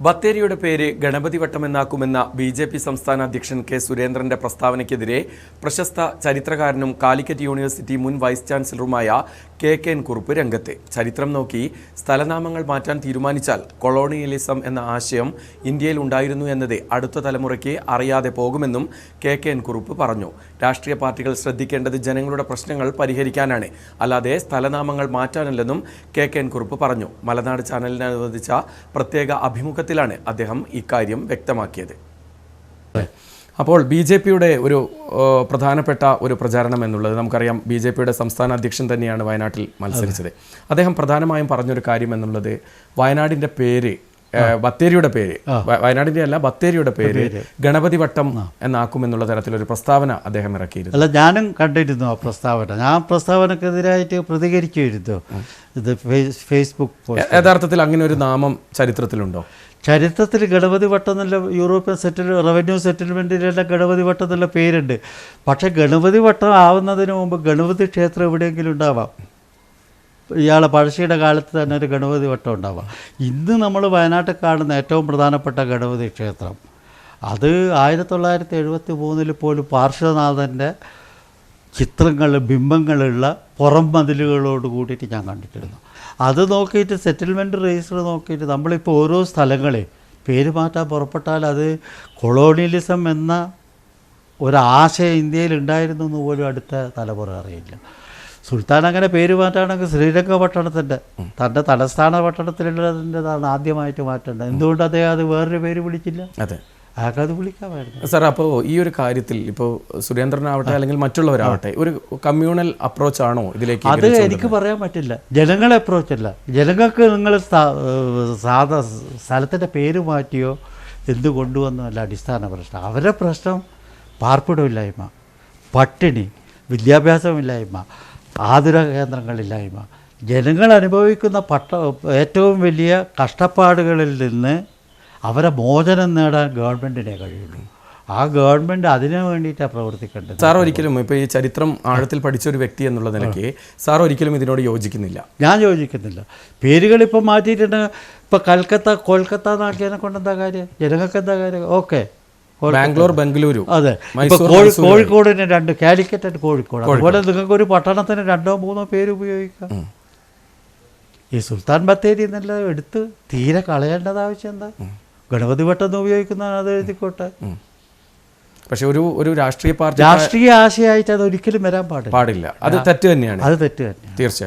ബത്തേരിയുടെ പേര് ഗണപതി വട്ടമെന്നാക്കുമെന്ന B J P സംസ്ഥാന അധ്യക്ഷൻ കെ സുരേന്ദ്രന്റെ പ്രസ്താവനയ്ക്കെതിരെ പ്രശസ്ത ചരിത്രകാരനും കാലിക്കറ്റ് യൂണിവേഴ്സിറ്റി മുൻ വൈസ് ചാൻസലറുമായ കെ കെ എൻ കുറുപ്പ് രംഗത്ത്. ചരിത്രം നോക്കി സ്ഥലനാമങ്ങൾ മാറ്റാൻ തീരുമാനിച്ചാൽ കൊളോണിയലിസം എന്ന ആശയം ഇന്ത്യയിൽ ഉണ്ടായിരുന്നു എന്നത് അടുത്ത തലമുറയ്ക്ക് അറിയാതെ പോകുമെന്നും കെ കെ എൻ കുറുപ്പ് പറഞ്ഞു. രാഷ്ട്രീയ പാർട്ടികൾ ശ്രദ്ധിക്കേണ്ടത് ജനങ്ങളുടെ പ്രശ്നങ്ങൾ പരിഹരിക്കാനാണ്. അല്ലാതെ സ്ഥലനാമങ്ങൾ മാറ്റാനല്ലെന്നും കെ കെ എൻ കുറുപ്പ് പറഞ്ഞു. മലനാട് ചാനലിന് അനുവദിച്ച പ്രത്യേക അഭിമുഖത്തിലാണ് അദ്ദേഹം ഇക്കാര്യം വ്യക്തമാക്കിയത്. അപ്പോൾ ബി ജെ പിയുടെ ഒരു പ്രധാനപ്പെട്ട ഒരു പ്രചാരണം എന്നുള്ളത് നമുക്കറിയാം. ബി ജെ പിയുടെ സംസ്ഥാന അധ്യക്ഷൻ തന്നെയാണ് വയനാട്ടിൽ മത്സരിച്ചത്. അദ്ദേഹം പ്രധാനമായും പറഞ്ഞൊരു കാര്യം എന്നുള്ളത് വയനാടിന്റെ പേര് ബത്തേരിയുടെ പേര്. വയനാടിന്റെ അല്ല ബത്തേരിയുടെ പേര് ഗണപതി വട്ടം എന്നാക്കുമെന്നുള്ള തരത്തിലൊരു പ്രസ്താവന അദ്ദേഹം ഇറക്കിയിരുന്നു. അല്ല ഞാനും കണ്ടിരുന്നു ആ പ്രസ്താവന. ഞാൻ പ്രസ്താവനക്കെതിരായിട്ട് പ്രതികരിക്കുമായിരുന്നു. ഇത് ഫേസ്ബുക്ക് യഥാർത്ഥത്തിൽ അങ്ങനെ ഒരു നാമം ചരിത്രത്തിലുണ്ടോ? ചരിത്രത്തിൽ ഗണപതി വട്ടം എന്നുള്ള യൂറോപ്യൻ സെറ്റിൽ റവന്യൂ സെറ്റിൽമെന്റിലെല്ലാം ഗണപതി വട്ടം എന്നുള്ള പേരുണ്ട്. പക്ഷേ ഗണപതി വട്ടം ആവുന്നതിന് മുമ്പ് ഗണപതി ക്ഷേത്രം എവിടെയെങ്കിലും ഉണ്ടാവാം. ഇയാളെ പഴശ്ശിയുടെ കാലത്ത് തന്നെ ഒരു ഗണപതി വട്ടം ഉണ്ടാവുക. ഇന്ന് നമ്മൾ വയനാട്ടിൽ കാണുന്ന ഏറ്റവും പ്രധാനപ്പെട്ട ഗണപതി ക്ഷേത്രം. അത് ആയിരത്തി തൊള്ളായിരത്തി എഴുപത്തി മൂന്നിൽ പോലും പാർശ്വനാഥന്റെ ചിത്രങ്ങൾ ബിംബങ്ങളുള്ള പുറം മതിലുകളോട് കൂടിയിട്ട് ഞാൻ കണ്ടിട്ടിരുന്നു. അത് നോക്കിയിട്ട് സെറ്റിൽമെന്റ് രജിസ്റ്റർ നോക്കിയിട്ട് നമ്മളിപ്പോൾ ഓരോ സ്ഥലങ്ങളെ പേര് മാറ്റാൻ പുറപ്പെട്ടാൽ അത് കൊളോണിയലിസം എന്ന ഒരാശയം ഇന്ത്യയിൽ ഉണ്ടായിരുന്നു എന്ന് പോലും അടുത്ത തലമുറ അറിയില്ല. സുൽത്താൻ അങ്ങനെ പേര് മാറ്റാണെങ്കിൽ ശ്രീരംഗ പട്ടണത്തിന്റെ തന്റെ തലസ്ഥാന പട്ടണത്തിലുള്ളതിന്റെതാണ് ആദ്യമായിട്ട് മാറ്റേണ്ടത്. എന്തുകൊണ്ട് അദ്ദേഹം അത് വേറൊരു പേര് വിളിച്ചില്ല? അതെ. അയാൾക്ക് അത് വിളിക്കാമായിരുന്നു. സാർ അപ്പോൾ ഈ ഒരു കാര്യത്തിൽ ഇപ്പോൾ സുരേന്ദ്രനാവട്ടെ അല്ലെങ്കിൽ മറ്റുള്ളവരാവട്ടെ ഒരു കമ്മ്യൂണൽ അപ്രോച്ച് ആണോ ഇതിലേക്ക് അത് എനിക്ക് പറയാൻ പറ്റില്ല. ജനങ്ങളെ അപ്രോച്ച് അല്ല. ജനങ്ങൾക്ക് നിങ്ങൾ സാധാ സ്ഥലത്തിന്റെ പേര് മാറ്റിയോ എന്ത് കൊണ്ടുവന്നല്ല അടിസ്ഥാന പ്രശ്നം. അവരുടെ പ്രശ്നം പാർപ്പിടമില്ലായ്മ പട്ടിണി വിദ്യാഭ്യാസമില്ലായ്മ ആതുര കേന്ദ്രങ്ങളില്ലായ്മ ജനങ്ങൾ അനുഭവിക്കുന്ന പട്ട ഏറ്റവും വലിയ കഷ്ടപ്പാടുകളിൽ നിന്ന് അവരെ മോചനം നേടാൻ ഗവൺമെന്റിനെ കഴിയുള്ളൂ. ആ ഗവൺമെന്റ് അതിനു വേണ്ടിയിട്ടാണ് പ്രവർത്തിക്കേണ്ടത്. സാർ ഒരിക്കലും ഇപ്പോൾ ഈ ചരിത്രം ആഴത്തിൽ പഠിച്ച ഒരു വ്യക്തി എന്നുള്ള നിലയ്ക്ക് സാർ ഒരിക്കലും ഇതിനോട് യോജിക്കുന്നില്ല. ഞാൻ യോജിക്കുന്നില്ല. പേരുകൾ ഇപ്പം മാറ്റിയിട്ടുണ്ട്. ഇപ്പോൾ കൽക്കത്ത കൊൽക്കത്ത നാട്ടിലെ കൊണ്ട് എന്താ കാര്യം? ജനങ്ങൾക്ക് എന്താ കാര്യം? ഓക്കെ. ബാംഗ്ലൂർ ബംഗളൂരു. അതെ. കോഴിക്കോടിന് രണ്ട് കാലിക്കറ്റ് ആൻഡ് കോഴിക്കോട്. അതുപോലെ നിങ്ങൾക്ക് ഒരു പട്ടണത്തിന് രണ്ടോ മൂന്നോ പേര് ഉപയോഗിക്കാം. ഈ സുൽത്താൻ ബത്തേരി എന്നെല്ലാം എടുത്ത് തീരെ കളയേണ്ടത് ആവശ്യം എന്താ? ഗണപതി പെട്ടെന്ന് ഉപയോഗിക്കുന്നതാണ് അത് എഴുതിക്കോട്ടെ. പക്ഷെ ഒരു ഒരു രാഷ്ട്രീയ പാർട്ടി രാഷ്ട്രീയ ആശയമായിട്ട് അത് ഒരിക്കലും വരാൻ പാടില്ല. പാടില്ല. അത് തെറ്റ് തന്നെയാണ്. അത് തെറ്റ് തന്നെ തീർച്ചയായും.